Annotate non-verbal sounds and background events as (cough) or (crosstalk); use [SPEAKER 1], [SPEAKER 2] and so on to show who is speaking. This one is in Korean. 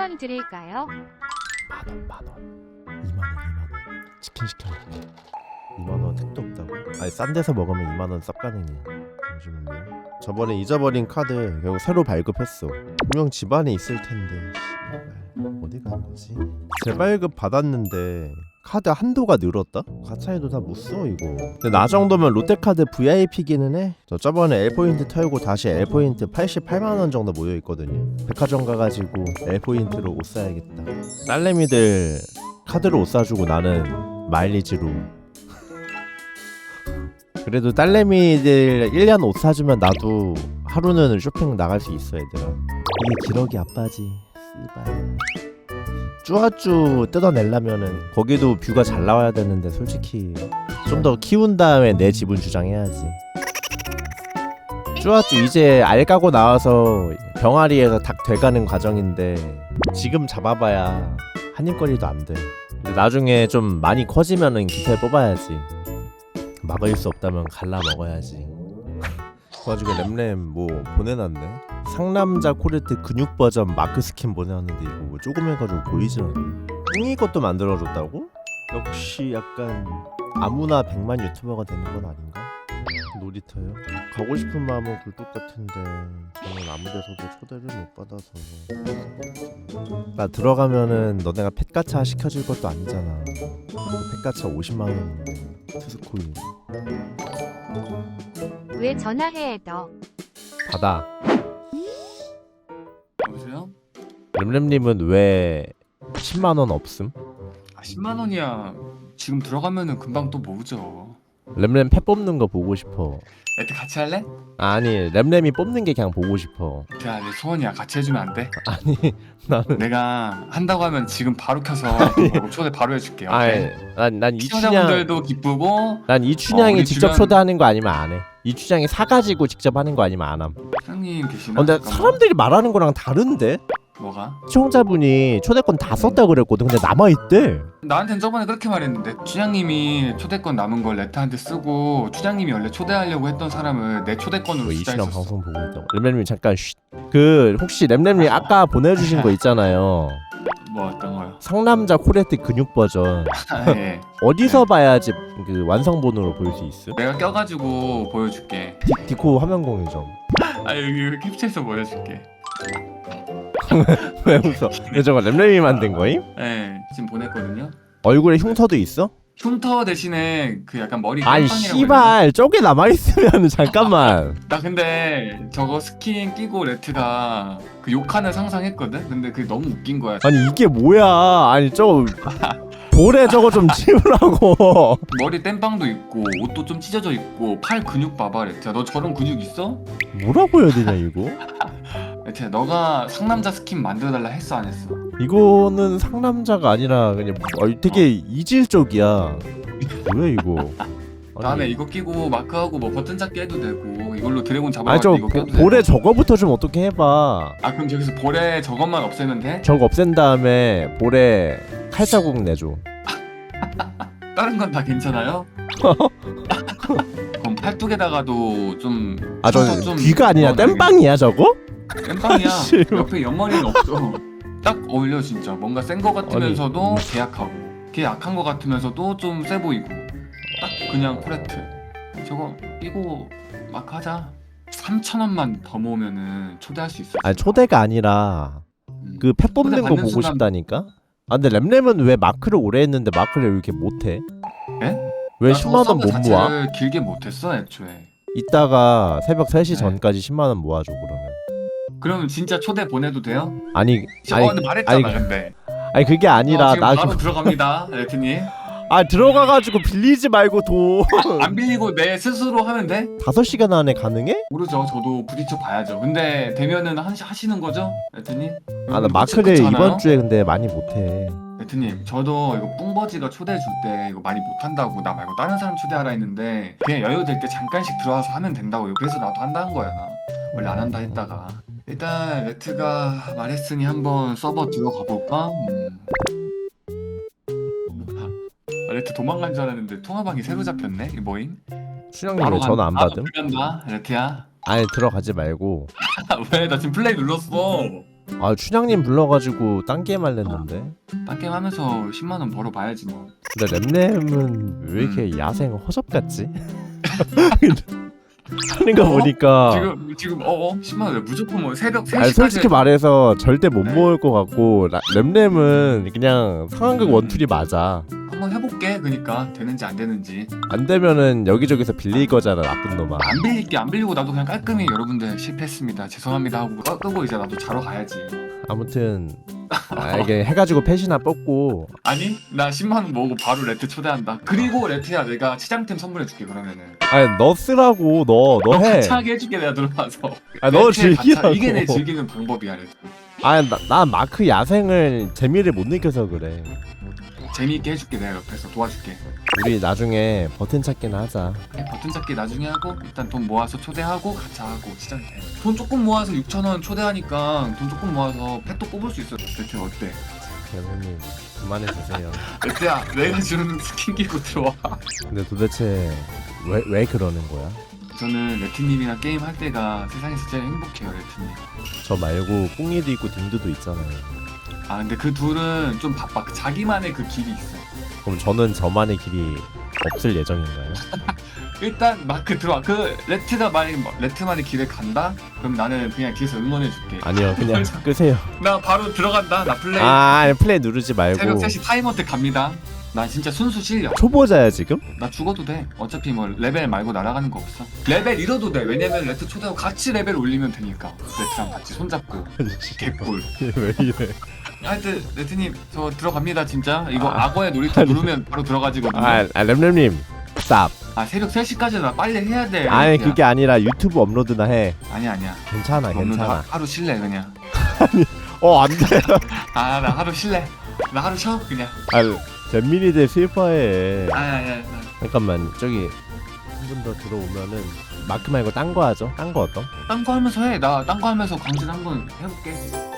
[SPEAKER 1] 원 드릴까요?
[SPEAKER 2] 만원 만원. 2만원 2만원. 치킨 시켜야지 2만원 택도 없다고? 아니 싼 데서 먹으면 2만원 쌉 가능해 잠시만요. 저번에 잊어버린 카드 결국 새로 발급했어. 분명 집 안에 있을 텐데 씨발. 어디 간 거지? 재발급 받았는데 카드 한도가 늘었다? 가차에도 다 못 써 이거. 근데 나 정도면 롯데카드 VIP기는 해저 저번에 L포인트 털고 다시 L포인트 88만원 정도 모여있거든요. 백화점 가가지고 L포인트로 옷 사야겠다. 딸내미들 카드로 옷 사주고 나는 마일리지로. (laughs) 그래도 딸내미들 1년 옷 사주면 나도 하루는 쇼핑 나갈 수 있어 얘들아 이게 기러기 아빠지. 씨발 쭈아쭈 뜯어내려면은 거기도 뷰가 잘 나와야 되는데 솔직히 좀 더 키운 다음에 내 지분 주장해야지. 쭈아쭈 이제 알 까고 나와서 병아리에서 닭 돼가는 과정인데 지금 잡아봐야 한입거리도 안돼. 나중에 좀 많이 커지면은 깃털 뽑아야지. 막을 수 없다면 갈라 먹어야지 그 와중에 램램 뭐 보내놨네 상남자 코레트 근육 버전 마크 스킨 보내놨는데 이거 뭐 조금 해가지고 보이지 않네 뿡이 것도 만들어줬다고? 역시 약간 아무나 100만 유튜버가 되는 건 아닌가? 놀이터요? 가고 싶은 마음은 굴뚝 같은데 저는 아무 데서도 초대를 못 받아서 나 들어가면은 너네가 펫가차 시켜줄 것도 아니잖아 그 펫가차 50만 원인데 투스코인
[SPEAKER 1] 왜 전화해 너?
[SPEAKER 2] 받아
[SPEAKER 3] 여보세요?
[SPEAKER 2] 램램님은 왜 10만 원 없음?
[SPEAKER 3] 아 10만 원이야. 지금 들어가면은 금방 또 모으죠.
[SPEAKER 2] 램램 펫 뽑는 거 보고 싶어
[SPEAKER 3] 애들 같이 할래?
[SPEAKER 2] 아니 램램이 뽑는 게 그냥 보고 싶어
[SPEAKER 3] 야, 내 소원이야. 같이 해주면 안 돼? (laughs)
[SPEAKER 2] 아니 나는
[SPEAKER 3] 내가 한다고 하면 지금 바로 켜서 (laughs) 초대 바로 해줄게.
[SPEAKER 2] 아니? 난난 이춘향
[SPEAKER 3] 시청자분들도 기쁘고
[SPEAKER 2] 난 이춘향이
[SPEAKER 3] 어, 우리
[SPEAKER 2] 직접
[SPEAKER 3] 주변-
[SPEAKER 2] 초대하는 거 아니면 안 해 이춘향이 사가지고 직접 하는 거 아니면 안 함
[SPEAKER 3] 사장님 계시나?
[SPEAKER 2] 어, 근데
[SPEAKER 3] 잠깐만.
[SPEAKER 2] 사람들이 말하는 거랑 다른데?
[SPEAKER 3] 뭐가?
[SPEAKER 2] 시청자분이 초대권 다 썼다 그랬거든 근데 남아 있대
[SPEAKER 3] 나한텐 저번에 그렇게 말했는데 추장님이 초대권 남은 걸 레타한테 쓰고 추장님이 원래 초대하려고 했던 사람을 내 초대권으로 투자했었어.
[SPEAKER 2] 방송 보고 있다고 램램님 잠깐 쉿. 그 혹시 램램님 아까 보내주신 거 있잖아요
[SPEAKER 3] 뭐 어떤 거요?
[SPEAKER 2] 상남자 코레트 근육 버전
[SPEAKER 3] 아, 예. (laughs)
[SPEAKER 2] 어디서 봐야지 그 완성본으로 볼 수 있음?
[SPEAKER 3] 내가 껴가지고 보여줄게.
[SPEAKER 2] 디, 디코 화면 공유점 (laughs)
[SPEAKER 3] 아 여기 캡처해서 보여줄게. (laughs)
[SPEAKER 2] 왜 웃어? 이거 저거 램램이 만든 거임?
[SPEAKER 3] 예, 지금 보냈거든요.
[SPEAKER 2] 얼굴에 흉터도 있어?
[SPEAKER 3] 흉터 대신에 그 약간 머리
[SPEAKER 2] 아니
[SPEAKER 3] 깜빵이라고 해야 되나?
[SPEAKER 2] 씨발 저게 남아있으면 잠깐만 (laughs)
[SPEAKER 3] 나 근데 저거 스킨 끼고 레트가 그 욕하는 상상했거든? 근데 그게 너무 웃긴 거야
[SPEAKER 2] 아니 이게 뭐야 아니 저거 (laughs) 볼에 저거 좀 치우라고 (laughs)
[SPEAKER 3] 머리 땜빵도 있고 옷도 좀 찢어져 있고 팔 근육 봐봐 레트야 너 저런 근육 있어?
[SPEAKER 2] 뭐라고 해야 되냐 이거?
[SPEAKER 3] 레트야 너가 상남자 스킨 만들어달라 했어 안 했어?
[SPEAKER 2] 이거는 상남자가 아니라 그냥 뭐- 어, 되게 이질적이야 뭐야 이거 (laughs)
[SPEAKER 3] 다음에 이거 끼고 마크하고 뭐 버튼 잡기 해도 되고 이걸로 드래곤
[SPEAKER 2] 아니
[SPEAKER 3] 잡아가지고
[SPEAKER 2] 저
[SPEAKER 3] 이거
[SPEAKER 2] 보-
[SPEAKER 3] 껴도
[SPEAKER 2] 볼에
[SPEAKER 3] 되고
[SPEAKER 2] 저거부터 좀 어떻게 해봐
[SPEAKER 3] 아 그럼 저기서 볼에 저것만 없애면 돼?
[SPEAKER 2] 저거 없앤 다음에 볼에 칼자국 내줘 (laughs)
[SPEAKER 3] 다른 건 다 괜찮아요? (laughs) 그럼 팔뚝에다가도
[SPEAKER 2] 좀아저
[SPEAKER 3] 흉터 좀
[SPEAKER 2] 귀가 아니라
[SPEAKER 3] 넣어놔야겠다.
[SPEAKER 2] 땜빵이야 저거?
[SPEAKER 3] 땜빵이야. (laughs) 옆에 옆머리는 없어. 딱 어울려 진짜. 뭔가 센 거 같으면서도 계약하고, 계약한 거 같으면서도 좀 세 보이고. 딱 그냥 코레트. 저거 이거 막 하자. 3천 원만 더 모으면은 초대할 수 있어.
[SPEAKER 2] 아니 초대가 아니라
[SPEAKER 3] 음.
[SPEAKER 2] 그펫 뽑는
[SPEAKER 3] 초대
[SPEAKER 2] 거
[SPEAKER 3] 받는
[SPEAKER 2] 보고
[SPEAKER 3] 순간-
[SPEAKER 2] 싶다니까? 아 근데 램램은 왜 마크를 오래 했는데 마크를 왜 이렇게 못해?
[SPEAKER 3] 에? 왜나 저거
[SPEAKER 2] 10만 원 못 모아?
[SPEAKER 3] 자체를 길게 못했어 애초에.
[SPEAKER 2] 이따가 새벽 3시
[SPEAKER 3] 네.
[SPEAKER 2] 전까지 10만 원 모아줘 그러면
[SPEAKER 3] 그러면 진짜 초대 보내도 돼요?
[SPEAKER 2] 아니
[SPEAKER 3] 저번에
[SPEAKER 2] 아니
[SPEAKER 3] 말했잖아
[SPEAKER 2] 아니,
[SPEAKER 3] 근데.
[SPEAKER 2] 아니 그게 아니라
[SPEAKER 3] 어, 지금
[SPEAKER 2] 나
[SPEAKER 3] 바로
[SPEAKER 2] 그-
[SPEAKER 3] 들어갑니다, (laughs) 레트님.
[SPEAKER 2] 아 들어가가지고 빌리지 말고 돈
[SPEAKER 3] 안 빌리고 내 스스로 하면 돼?
[SPEAKER 2] 5시간 안에 가능해?
[SPEAKER 3] 모르죠. 저도 부딪혀 봐야죠. 근데 되면은 한, 하시는 거죠, 레트님?
[SPEAKER 2] 아나
[SPEAKER 3] 음,
[SPEAKER 2] 마크를? 이번 주에 근데 많이 못해
[SPEAKER 3] 레트님, 저도 이거 뿡버지가 초대해 줄 때 이거 많이 못한다고 나 말고 다른 사람 초대하라 했는데 그냥 여유 될 때 잠깐씩 들어와서 하면 된다고 그래서 나도 한다는 거야. 원래 안 한다 했다가 일단 레트가 말했으니 한번 서버 들어가 볼까? 음. 아, 레트 도망간 줄 알았는데 통화방이 새로 잡혔네. 이 뭐임?
[SPEAKER 2] 수영님 왜 전화 안 받음?
[SPEAKER 3] 간다, 레트야.
[SPEAKER 2] 아니 들어가지 말고 (laughs)
[SPEAKER 3] 왜? 나 지금 플레이 눌렀어.
[SPEAKER 2] 아 춘향님 불러가지고 딴 게임 할랬는데
[SPEAKER 3] 딴 게임 하면서 10만 원 벌어 봐야지 뭐.
[SPEAKER 2] 근데 램램은 왜 이렇게
[SPEAKER 3] 음.
[SPEAKER 2] 야생 허접 같지? (laughs) 하는 거
[SPEAKER 3] 어?
[SPEAKER 2] 보니까
[SPEAKER 3] 지금 지금 어 어 10만 원 무조건 뭐 새벽 3시까지
[SPEAKER 2] 아니 솔직히 말해서 절대 못
[SPEAKER 3] 네.
[SPEAKER 2] 모을 것 같고 라- 램램은 그냥 상황극
[SPEAKER 3] 음.
[SPEAKER 2] 원툴이 맞아
[SPEAKER 3] 한번 해볼게. 그러니까 되는지 안 되는지.
[SPEAKER 2] 안 되면은 여기저기서 빌릴 거잖아 나쁜 놈아
[SPEAKER 3] 안 빌릴게 안 빌리고 나도 그냥 깔끔히 여러분들 실패했습니다. 죄송합니다 하고 끄- 끄고 이제 나도 자러 가야지.
[SPEAKER 2] 아무튼 아, 이게 해가지고 펫이나 뽑고
[SPEAKER 3] 아니 나 10만 원 모으고 바로 레트 초대한다. 그리고 레트야 내가 치장템 선물해줄게 그러면은.
[SPEAKER 2] 아니 너 쓰라고 너
[SPEAKER 3] 너
[SPEAKER 2] 너해
[SPEAKER 3] 같이 하게 해줄게 내가 들어가서.
[SPEAKER 2] 아, 너
[SPEAKER 3] 레트에 같이
[SPEAKER 2] 즐기라고
[SPEAKER 3] 하- 이게 내 즐기는 방법이야 레트.
[SPEAKER 2] 아니 나, 나 마크 야생을 재미를 못 느껴서 그래
[SPEAKER 3] 재미있게 해줄게 내가 옆에서 도와줄게.
[SPEAKER 2] 우리 나중에 버튼 찾기나 하자
[SPEAKER 3] 네, 버튼 잡기 나중에 하고 일단 돈 모아서 초대하고 같이 하고 치장템. 돈 조금 모아서 6천 원 초대하니까 돈 조금 모아서 펫도 뽑을 수 있어. 레트 어때?
[SPEAKER 2] 대표님 그만해 주세요 (laughs)
[SPEAKER 3] 레트야 내가 주는 스킨 끼고 들어와.
[SPEAKER 2] 근데 도대체 왜, 왜 그러는 거야?
[SPEAKER 3] 저는 레트님이랑 게임 할 때가 세상에서 제일 행복해요 레트님.
[SPEAKER 2] 저 말고 꽁이도 있고 딩두도 있잖아요
[SPEAKER 3] 아 근데 그 둘은 좀 바빠. 그 자기만의 그 길이 있어.
[SPEAKER 2] 그럼 저는 저만의 길이 없을 예정인가요? (laughs)
[SPEAKER 3] 일단 마크 들어와. 그 레트가 만약 레트만의 길을 간다? 그럼 나는 그냥 뒤에서 응원해 줄게.
[SPEAKER 2] 아니요 (laughs) 그냥 끄세요
[SPEAKER 3] 나 바로 들어간다. 나 플레이.
[SPEAKER 2] 아 아니, 플레이 누르지 말고
[SPEAKER 3] 새벽 3시 타이머 때 갑니다. 나 진짜 순수 실력.
[SPEAKER 2] 초보자야 지금?
[SPEAKER 3] 나 죽어도 돼. 어차피 뭐 레벨 말고 날아가는 거 없어. 레벨 잃어도 돼. 왜냐면 레트 초대하고 같이 레벨 올리면 되니까. 레트랑 같이 손잡고. (laughs) 개꿀.
[SPEAKER 2] 왜 이래
[SPEAKER 3] 하여튼 레트님 저 들어갑니다 진짜. 이거
[SPEAKER 2] 아.
[SPEAKER 3] 악어의 놀이터 (laughs) 누르면 바로 들어가지고.
[SPEAKER 2] 아, 아 램램님 스탑
[SPEAKER 3] 아 새벽 3시까지 나 빨리 해야 돼.
[SPEAKER 2] 아니
[SPEAKER 3] 레트야.
[SPEAKER 2] 그게 아니라 유튜브 업로드나 해
[SPEAKER 3] 아니야 아니야.
[SPEAKER 2] 괜찮아
[SPEAKER 3] 없는
[SPEAKER 2] 괜찮아
[SPEAKER 3] 하 루 쉴래 그냥.
[SPEAKER 2] 어 안돼 (laughs)
[SPEAKER 3] 아 나 하루 쉴래. 나 하루 쉬어 그냥.
[SPEAKER 2] 아 잼민이들 슬퍼해
[SPEAKER 3] 아니 아니 아니.
[SPEAKER 2] 잠깐만 저기 한 분 더 들어오면은 마크 말고 딴 거 하죠 딴 거 어떤?
[SPEAKER 3] 딴거 하면서 해. 나 딴 거 하면서 광진 한번 해볼게.